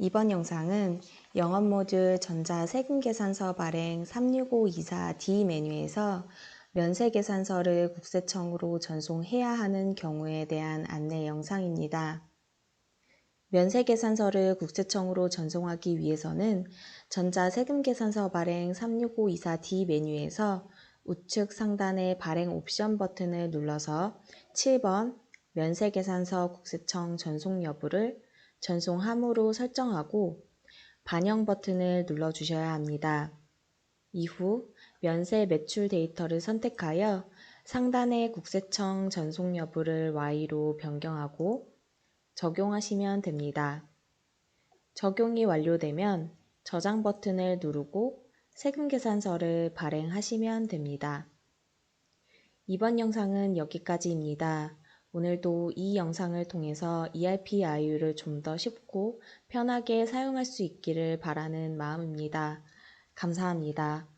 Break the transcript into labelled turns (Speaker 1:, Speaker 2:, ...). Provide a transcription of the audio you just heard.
Speaker 1: 이번 영상은 영업 모듈 전자 세금계산서 발행 36524D 메뉴에서 면세계산서를 국세청으로 전송해야 하는 경우에 대한 안내 영상입니다. 면세계산서를 국세청으로 전송하기 위해서는 전자 세금계산서 발행 36524D 메뉴에서 우측 상단의 발행 옵션 버튼을 눌러서 7번 면세계산서 국세청 전송 여부를 전송함으로 설정하고 반영 버튼을 눌러주셔야 합니다. 이후 면세 매출 데이터를 선택하여 상단의 국세청 전송 여부를 Y로 변경하고 적용하시면 됩니다. 적용이 완료되면 저장 버튼을 누르고 세금 계산서를 발행하시면 됩니다. 이번 영상은 여기까지입니다. 오늘도 이 영상을 통해서 ERP-IU를 좀 더 쉽고 편하게 사용할 수 있기를 바라는 마음입니다. 감사합니다.